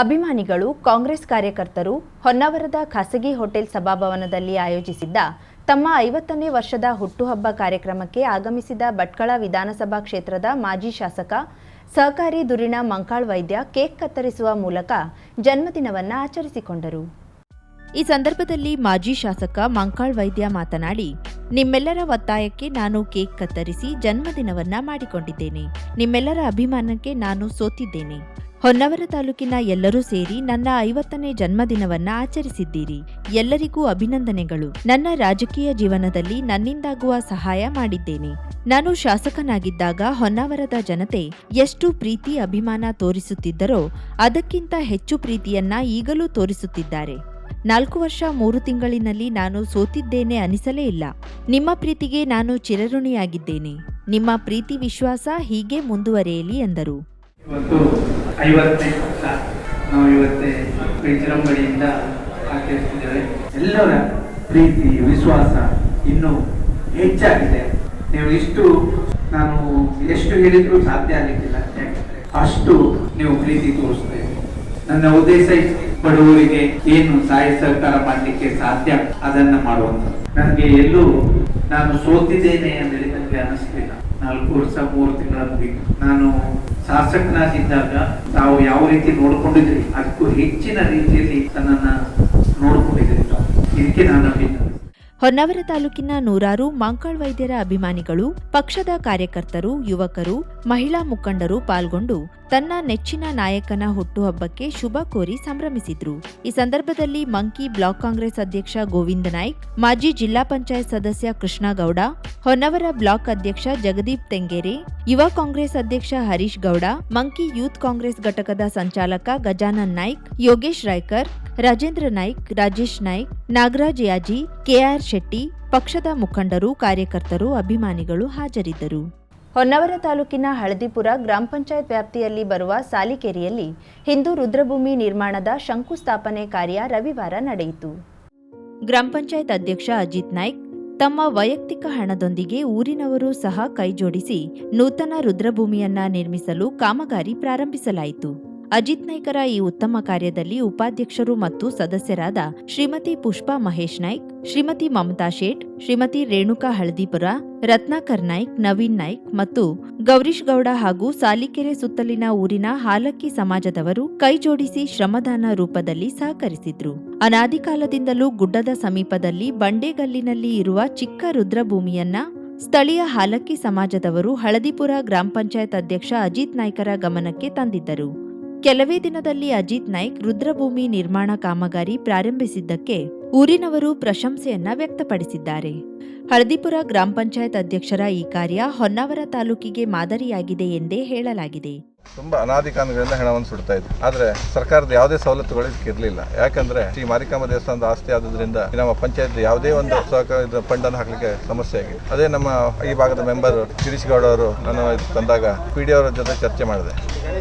ಅಭಿಮಾನಿಗಳು, ಕಾಂಗ್ರೆಸ್ ಕಾರ್ಯಕರ್ತರು, ಹೊನ್ನಾವರದ ಖಾಸಗಿ ಹೋಟೆಲ್ ಸಭಾಭವನದಲ್ಲಿ ಆಯೋಜಿಸಿದ್ದ ತಮ್ಮ ಐವತ್ತನೇ ವರ್ಷದ ಹುಟ್ಟುಹಬ್ಬ ಕಾರ್ಯಕ್ರಮಕ್ಕೆ ಆಗಮಿಸಿದ ಭಟ್ಕಳ ವಿಧಾನಸಭಾ ಕ್ಷೇತ್ರದ ಮಾಜಿ ಶಾಸಕ, ಸಹಕಾರಿ ದುರಿಣ ಮಂಕಾಳ್ ವೈದ್ಯ ಕೇಕ್ ಕತ್ತರಿಸುವ ಮೂಲಕ ಜನ್ಮದಿನವನ್ನು ಆಚರಿಸಿಕೊಂಡರು. ಈ ಸಂದರ್ಭದಲ್ಲಿ ಮಾಜಿ ಶಾಸಕ ಮಂಕಾಳ್ ವೈದ್ಯ ಮಾತನಾಡಿ, ನಿಮ್ಮೆಲ್ಲರ ಒತ್ತಾಯಕ್ಕೆ ನಾನು ಕೇಕ್ ಕತ್ತರಿಸಿ ಜನ್ಮದಿನವನ್ನ ಮಾಡಿಕೊಂಡಿದ್ದೇನೆ. ನಿಮ್ಮೆಲ್ಲರ ಅಭಿಮಾನಕ್ಕೆ ನಾನು ಸೋತಿದ್ದೇನೆ. ಹೊನ್ನವರ ತಾಲೂಕಿನ ಎಲ್ಲರೂ ಸೇರಿ ನನ್ನ ಐವತ್ತನೇ ಜನ್ಮದಿನವನ್ನ ಆಚರಿಸಿದ್ದೀರಿ. ಎಲ್ಲರಿಗೂ ಅಭಿನಂದನೆಗಳು. ನನ್ನ ರಾಜಕೀಯ ಜೀವನದಲ್ಲಿ ನನ್ನಿಂದಾಗುವ ಸಹಾಯ ಮಾಡಿದ್ದೇನೆ. ನಾನು ಶಾಸಕನಾಗಿದ್ದಾಗ ಹೊನ್ನಾವರದ ಜನತೆ ಎಷ್ಟು ಪ್ರೀತಿ, ಅಭಿಮಾನ ತೋರಿಸುತ್ತಿದ್ದರೋ ಅದಕ್ಕಿಂತ ಹೆಚ್ಚು ಪ್ರೀತಿಯನ್ನ ಈಗಲೂ ತೋರಿಸುತ್ತಿದ್ದಾರೆ. ನಾಲ್ಕು ವರ್ಷ ಮೂರು ತಿಂಗಳಿನಲ್ಲಿ ನಾನು ಸೋತಿದ್ದೇನೆ ಅನಿಸಲೇ ಇಲ್ಲ. ನಿಮ್ಮ ಪ್ರೀತಿಗೆ ನಾನು ಚಿರಋಣಿಯಾಗಿದ್ದೇನೆ. ನಿಮ್ಮ ಪ್ರೀತಿ ವಿಶ್ವಾಸ ಹೀಗೆ ಮುಂದುವರೆಯಲಿ ಎಂದರು. ಇವತ್ತು ಐವತ್ತನೇ ವರ್ಷ ನಾವು ಇವತ್ತೇ ವಿಜೃಂಭಣೆಯಿಂದ ಆಚರಿಸ್ತಿದ್ದೇವೆ ಎಲ್ಲರ ಪ್ರೀತಿ, ವಿಶ್ವಾಸ ಇನ್ನೂ ಹೆಚ್ಚಾಗಿದೆ. ನೀವು ಇಷ್ಟು ನಾನು ಎಷ್ಟು ಹೇಳಿದ್ರು ಸಾಧ್ಯ ಆಗಲಿಕ್ಕಿಲ್ಲ. ಯಾಕಂದ್ರೆ ಅಷ್ಟು ನೀವು ಪ್ರೀತಿ ತೋರಿಸ್ತೇವೆ ನನ್ನ ಉದ್ದೇಶ ಬಡವರಿಗೆ ಏನು ಸಹಾಯ ಸಹಕಾರ ಮಾಡಲಿಕ್ಕೆ ಸಾಧ್ಯ ಅದನ್ನ ಮಾಡುವಂತ ನನಗೆ ಎಲ್ಲೂ ನಾನು ಸೋತಿದ್ದೇನೆ ಅಂತೇಳಿ ನನಗೆ ಅನಿಸ್ಲಿಲ್ಲ. ನಾಲ್ಕು ವರ್ಷ ಮೂರು ತಿಂಗಳ ನಾನು ಶಾಸಕನಾಗಿದ್ದಾಗ ತಾವು ಯಾವ ರೀತಿ ನೋಡ್ಕೊಂಡಿದ್ರಿ? ಅದಕ್ಕೂ ಹೆಚ್ಚಿನ ರೀತಿಯಲ್ಲಿ ತನ್ನನ್ನ ನೋಡ್ಕೊಂಡಿದ್ರಿ ಇದಕ್ಕೆ ನಾನು ಅಭಿನಂದಿಸ್ತೇನೆ ಹೊನ್ನಾವರ ತಾಲೂಕಿನ ನೂರಾರು ಮಾಂಕಾಳ್ ವೈದ್ಯರ ಅಭಿಮಾನಿಗಳು, ಪಕ್ಷದ ಕಾರ್ಯಕರ್ತರು, ಯುವಕರು, ಮಹಿಳಾ ಮುಖಂಡರು ಪಾಲ್ಗೊಂಡು ತನ್ನ ನೆಚ್ಚಿನ ನಾಯಕನ ಹುಟ್ಟುಹಬ್ಬಕ್ಕೆ ಶುಭ ಕೋರಿ ಸಂಭ್ರಮಿಸಿದ್ರು. ಈ ಸಂದರ್ಭದಲ್ಲಿ ಮಂಕಿ ಬ್ಲಾಕ್ ಕಾಂಗ್ರೆಸ್ ಅಧ್ಯಕ್ಷ ಗೋವಿಂದ ನಾಯ್ಕ್, ಮಾಜಿ ಜಿಲ್ಲಾ ಪಂಚಾಯತ್ ಸದಸ್ಯ ಕೃಷ್ಣಗೌಡ, ಹೊನ್ನವರ ಬ್ಲಾಕ್ ಅಧ್ಯಕ್ಷ ಜಗದೀಪ್ ತೆಂಗೇರೆ, ಯುವ ಕಾಂಗ್ರೆಸ್ ಅಧ್ಯಕ್ಷ ಹರೀಶ್ ಗೌಡ, ಮಂಕಿ ಯೂತ್ ಕಾಂಗ್ರೆಸ್ ಘಟಕದ ಸಂಚಾಲಕ ಗಜಾನನ್ ನಾಯ್ಕ್, ಯೋಗೇಶ್ ರಾಯ್ಕರ್, ರಾಜೇಂದ್ರ ನಾಯ್ಕ್, ರಾಜೇಶ್ ನಾಯ್ಕ್, ನಾಗರಾಜ್ ಯಾಜಿ ಕೆಆರ್ ಶೆಟ್ಟಿ, ಪಕ್ಷದ ಮುಖಂಡರು, ಕಾರ್ಯಕರ್ತರು, ಅಭಿಮಾನಿಗಳು ಹಾಜರಿದ್ದರು. ಹೊನ್ನವರ ತಾಲೂಕಿನ ಹಳದಿಪುರ ಗ್ರಾಮ ಪಂಚಾಯತ್ ವ್ಯಾಪ್ತಿಯಲ್ಲಿ ಬರುವ ಸಾಲಿಕೆರೆಯಲ್ಲಿ ಹಿಂದೂ ರುದ್ರಭೂಮಿ ನಿರ್ಮಾಣದ ಶಂಕುಸ್ಥಾಪನೆ ಕಾರ್ಯ ರವಿವಾರ ನಡೆಯಿತು. ಗ್ರಾಮ ಪಂಚಾಯತ್ ಅಧ್ಯಕ್ಷ ಅಜಿತ್ ನಾಯ್ಕ್ ತಮ್ಮ ವೈಯಕ್ತಿಕ ಹಣದೊಂದಿಗೆ ಊರಿನವರು ಸಹ ಕೈಜೋಡಿಸಿ ನೂತನ ರುದ್ರಭೂಮಿಯನ್ನ ನಿರ್ಮಿಸಲು ಕಾಮಗಾರಿ ಪ್ರಾರಂಭಿಸಲಾಯಿತು. ಅಜಿತ್ ನಾಯ್ಕರ ಈ ಉತ್ತಮ ಕಾರ್ಯದಲ್ಲಿ ಉಪಾಧ್ಯಕ್ಷರು ಮತ್ತು ಸದಸ್ಯರಾದ ಶ್ರೀಮತಿ ಪುಷ್ಪಾ ಮಹೇಶ್ ನಾಯ್ಕ್, ಶ್ರೀಮತಿ ಮಮತಾ ಶೇಟ್, ಶ್ರೀಮತಿ ರೇಣುಕಾ ಹಳದಿಪುರ, ರತ್ನಾಕರ್ ನಾಯ್ಕ್, ನವೀನ್ ನಾಯ್ಕ್ ಮತ್ತು ಗೌರೀಶ್ ಗೌಡ ಹಾಗೂ ಸಾಲಿಕೆರೆ ಸುತ್ತಲಿನ ಊರಿನ ಹಾಲಕ್ಕಿ ಸಮಾಜದವರು ಕೈಜೋಡಿಸಿ ಶ್ರಮದಾನ ರೂಪದಲ್ಲಿ ಸಹಕರಿಸಿದ್ರು. ಅನಾದಿಕಾಲದಿಂದಲೂ ಗುಡ್ಡದ ಸಮೀಪದಲ್ಲಿ ಬಂಡೆಗಲ್ಲಿನಲ್ಲಿ ಇರುವ ಚಿಕ್ಕ ರುದ್ರಭೂಮಿಯನ್ನ ಸ್ಥಳೀಯ ಹಾಲಕ್ಕಿ ಸಮಾಜದವರು ಹಳದಿಪುರ ಗ್ರಾಮ ಪಂಚಾಯತ್ ಅಧ್ಯಕ್ಷ ಅಜಿತ್ ನಾಯ್ಕರ ಗಮನಕ್ಕೆ ತಂದಿದ್ದರು. ಕೆಲವೇ ದಿನದಲ್ಲಿ ಅಜಿತ್ ನಾಯ್ಕ್ ರುದ್ರಭೂಮಿ ನಿರ್ಮಾಣ ಕಾಮಗಾರಿ ಪ್ರಾರಂಭಿಸಿದ್ದಕ್ಕೆ ಊರಿನವರು ಪ್ರಶಂಸೆಯನ್ನ ವ್ಯಕ್ತಪಡಿಸಿದ್ದಾರೆ. ಹಳದಿಪುರ ಗ್ರಾಮ ಪಂಚಾಯತ್ ಅಧ್ಯಕ್ಷರ ಈ ಕಾರ್ಯ ಹೊನ್ನಾವರ ತಾಲೂಕಿಗೆ ಮಾದರಿಯಾಗಿದೆ ಎಂದೇ ಹೇಳಲಾಗಿದೆ. ತುಂಬಾ ಅನಾದಿ ಕಾಲಗಳಿಂದ ಹಣವನ್ನು ಸುಡ್ತಾ ಇದೆ ಆದ್ರೆ ಸರ್ಕಾರದ ಯಾವುದೇ ಸವಲತ್ತುಗಳು ಇದಕ್ಕೆ ಇರಲಿಲ್ಲ. ಯಾಕಂದ್ರೆ ಶ್ರೀ ಮಾರಿಕಾಂಬ ದೇವಸ್ಥಾನದ ಆಸ್ತಿ ಆದ್ರಿಂದ ನಮ್ಮ ಪಂಚಾಯತ್ ಯಾವುದೇ ಒಂದು ಸಹಕಾರ ಫಂಡ್ ಅನ್ನು ಹಾಕ್ಲಿಕ್ಕೆ ಸಮಸ್ಯೆ ಆಗಿದೆ. ಅದೇ ನಮ್ಮ ಈ ಭಾಗದ ಮೆಂಬರ್ ಗಿರೀಶ್ ಗೌಡ ಅವರು ನಾನು ತಂದಾಗ ಪಿ ಡಿ ಅವರ ಜೊತೆ ಚರ್ಚೆ ಮಾಡಿದೆ.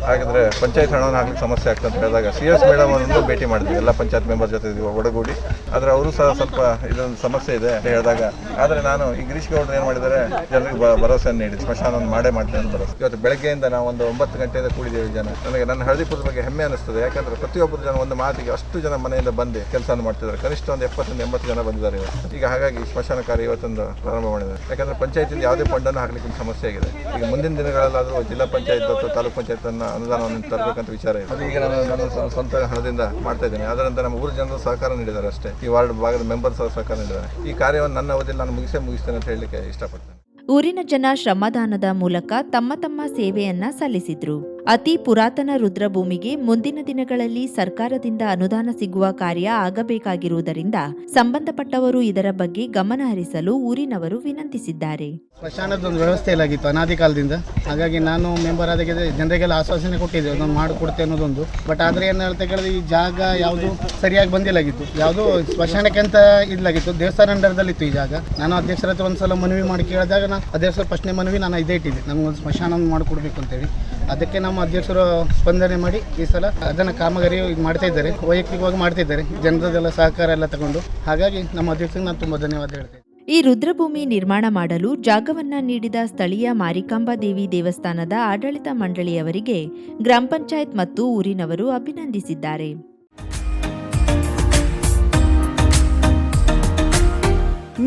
ಹಾಗಾದ್ರೆ ಪಂಚಾಯತ್ ಹಣವನ್ನು ಹಾಕಲಿಕ್ಕೆ ಸಮಸ್ಯೆ ಆಗ್ತದೆ ಅಂತ ಹೇಳಿದಾಗ ಸಿ ಎಸ್ ಮೇಡಮ್ ಅವರನ್ನು ಭೇಟಿ ಮಾಡಿದ್ವಿ ಎಲ್ಲ ಪಂಚಾಯತ್ ಮೆಂಬರ್ ಜೊತೆ ಒಡಗೂಡಿ. ಆದ್ರೆ ಅವರು ಸಹ ಸ್ವಲ್ಪ ಇದೊಂದು ಸಮಸ್ಯೆ ಇದೆ ಅಂತ ಹೇಳಿದಾಗ, ಆದ್ರೆ ನಾನು ಈ ಗಿರೀಶ್ ಗೌಡ್ರು ಏನು ಮಾಡಿದರೆ ಜನರಿಗೆ ಭರವಸೆ ಭರವಸೆಯನ್ನು ನೀಡಿ ಸ್ಮಶಾನವನ್ನು ಮಾಡೇ ಮಾಡ್ತೇನೆ ಅಂತ ಇವತ್ತು ಬೆಳಗ್ಗೆಯಿಂದ ನಾವು ಒಂದು ಒಂಬತ್ತು ಗಂಟೆಯಿಂದ ಕೂಡಿದ್ದೇವೆ ಜನ. ನನಗೆ ನನ್ನ ಹಳದಿಪುರದ ಬಗ್ಗೆ ಹೆಮ್ಮೆ ಅನಿಸ್ತದೆ ಯಾಕಂದ್ರೆ ಪ್ರತಿಯೊಬ್ಬರು ಜನ ಒಂದು ಮಾತಿಗೆ ಅಷ್ಟು ಜನ ಮನೆಯಿಂದ ಬಂದು ಕೆಲಸ ಮಾಡ್ತಿದ್ದಾರೆ. ಕನಿಷ್ಠ ಒಂದು ಎಪ್ಪತ್ತರಿಂದ ಎಂಬತ್ತು ಜನ ಬಂದಿದ್ದಾರೆ ಈಗ ಹಾಗಾಗಿ ಸ್ಮಶಾನ ಕಾರ್ಯ ಇವತ್ತೊಂದು ಪ್ರಾರಂಭ ಮಾಡಿದ್ದಾರೆ. ಯಾಕಂದ್ರೆ ಪಂಚಾಯತಿಂದ ಯಾವುದೇ ಫಂಡನ್ನು ಹಾಕಲಿಕ್ಕೆ ಸಮಸ್ಯೆ ಆಗಿದೆ. ಈಗ ಮುಂದಿನ ದಿನಗಳಲ್ಲಾದರೂ ಜಿಲ್ಲಾ ಪಂಚಾಯತ್ ಅಥವಾ ತಾಲೂಕು ಪಂಚಾಯತ್ ಅನ್ನ ಅನುದಾನವನ್ನು ತರಬೇಕಂತ ವಿಚಾರ ಇದೆ. ಅದು ಈಗ ನಾನು ಸ್ವಂತ ಹಣದಿಂದ ಮಾಡ್ತಾ ಇದ್ದೇನೆ. ಅದರಂತೆ ನಮ್ಮ ಊರು ಜನರು ಸಹಕಾರ ನೀಡಿದ್ದಾರೆ ಅಷ್ಟೇ. ಈ ವಾರ್ಡ್ ಭಾಗದ ಮೆಂಬರ್ಸ್ ಸಹಕಾರ ನೀಡಿದ್ದಾರೆ. ಈ ಕಾರ್ಯವನ್ನು ನನ್ನ ಅವಧಿಯಲ್ಲಿ ನಾನು ಮುಗಿಸೇ ಮುಗಿಸ್ತೇನೆ ಅಂತ ಹೇಳಲಿಕ್ಕೆ ಇಷ್ಟಪಡ್ತೇನೆ. ಊರಿನ ಜನ ಶ್ರಮದಾನದ ಮೂಲಕ ತಮ್ಮ ತಮ್ಮ ಸೇವೆಯನ್ನ ಸಲ್ಲಿಸಿದ್ರು. ಅತಿ ಪುರಾತನ ರುದ್ರಭೂಮಿಗೆ ಮುಂದಿನ ದಿನಗಳಲ್ಲಿ ಸರ್ಕಾರದಿಂದ ಅನುದಾನ ಸಿಗುವ ಕಾರ್ಯ ಆಗಬೇಕಾಗಿರುವುದರಿಂದ ಸಂಬಂಧಪಟ್ಟವರು ಇದರ ಬಗ್ಗೆ ಗಮನ ಹರಿಸಲು ಊರಿನವರು ವಿನಂತಿಸಿದ್ದಾರೆ. ಸ್ಮಶಾನದೊಂದು ವ್ಯವಸ್ಥೆ ಇಲ್ಲಾಗಿತ್ತು ಅನಾದಿ ಕಾಲದಿಂದ? ಹಾಗಾಗಿ ನಾನು ಮೆಂಬರ್ ಆದಾಗ ಜನರಿಗೆಲ್ಲ ಆಶ್ವಾಸನೆ ಕೊಟ್ಟಿದ್ದೆ ಅದನ್ನು ಮಾಡಿಕೊಡ್ತೆ ಅನ್ನೋದೊಂದು. ಬಟ್ ಆದರೆ ಏನು ಹೇಳ್ತಾ ಕೇಳಿದ್ರೆ, ಈ ಜಾಗ ಯಾವುದು ಸರಿಯಾಗಿ ಬಂದಿಲ್ಲಾಗಿತ್ತು. ಯಾವುದು ಸ್ಮಶಾನಕ್ಕೆ ಅಂತ ಇದ್ಲಾಗಿತ್ತು ದೇವಸ್ಥಾನ ಅಂಡರ್ದಲ್ಲಿತ್ತು ಈ ಜಾಗ. ನಾನು ಅಧ್ಯಕ್ಷರ ಹತ್ರ ಒಂದು ಸಲ ಮನವಿ ಮಾಡಿ ಕೇಳಿದಾಗ ನಾನು ಅಧ್ಯಕ್ಷರ ಫಸ್ಟ್ನೇ ಮನವಿ ನಾನು ಇದೇ ಇಟ್ಟಿದ್ದೆ. ನಮಗೊಂದು ಸ್ಮಶಾನ ಮಾಡಿಕೊಡ್ಬೇಕು ಅಂತೇಳಿ. ಅದಕ್ಕೆ ನಮ್ಮ ಅಧ್ಯಕ್ಷರು ಸ್ಪಂದನೆ ಮಾಡಿ ಈ ಸಲ ಅದನ್ನು ಕಾಮಗಾರಿ ಮಾಡ್ತಾ ಇದ್ದಾರೆ, ವೈಯಕ್ತಿಕವಾಗಿ ಮಾಡ್ತಾ ಇದ್ದಾರೆ. ಜನರದೆಲ್ಲ ಸಹಕಾರ ಎಲ್ಲ ತಗೊಂಡು. ಹಾಗಾಗಿ ನಮ್ಮ ಅಧ್ಯಕ್ಷರಿಗೆ ನಾನು ತುಂಬ ಧನ್ಯವಾದ ಹೇಳ್ತೇನೆ. ಈ ರುದ್ರಭೂಮಿ ನಿರ್ಮಾಣ ಮಾಡಲು ಜಾಗವನ್ನ ನೀಡಿದ ಸ್ಥಳೀಯ ಮಾರಿಕಾಂಬಾ ದೇವಿ ದೇವಸ್ಥಾನದ ಆಡಳಿತ ಮಂಡಳಿಯವರಿಗೆ ಗ್ರಾಮ ಪಂಚಾಯತ್ ಮತ್ತು ಊರಿನವರು ಅಭಿನಂದಿಸಿದ್ದಾರೆ.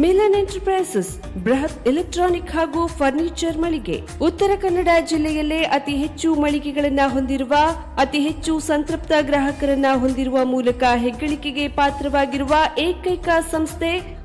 ಮಿಲನ್ ಎಂಟರ್ಪ್ರೈಸಸ್, ಬೃಹತ್ ಎಲೆಕ್ಟ್ರಾನಿಕ್ ಹಾಗೂ ಫರ್ನಿಚರ್ ಮಳಿಗೆ. ಉತ್ತರ ಕನ್ನಡ ಜಿಲ್ಲೆಯಲ್ಲೇ ಅತಿ ಹೆಚ್ಚು ಮಳಿಗೆಗಳನ್ನ ಹೊಂದಿರುವ, ಅತಿ ಹೆಚ್ಚು ಸಂತೃಪ್ತ ಗ್ರಾಹಕರನ್ನ ಹೊಂದಿರುವ ಮೂಲಕ ಹೆಗ್ಗಳಿಕೆಗೆ ಪಾತ್ರವಾಗಿರುವ ಏಕೈಕ ಸಂಸ್ಥೆ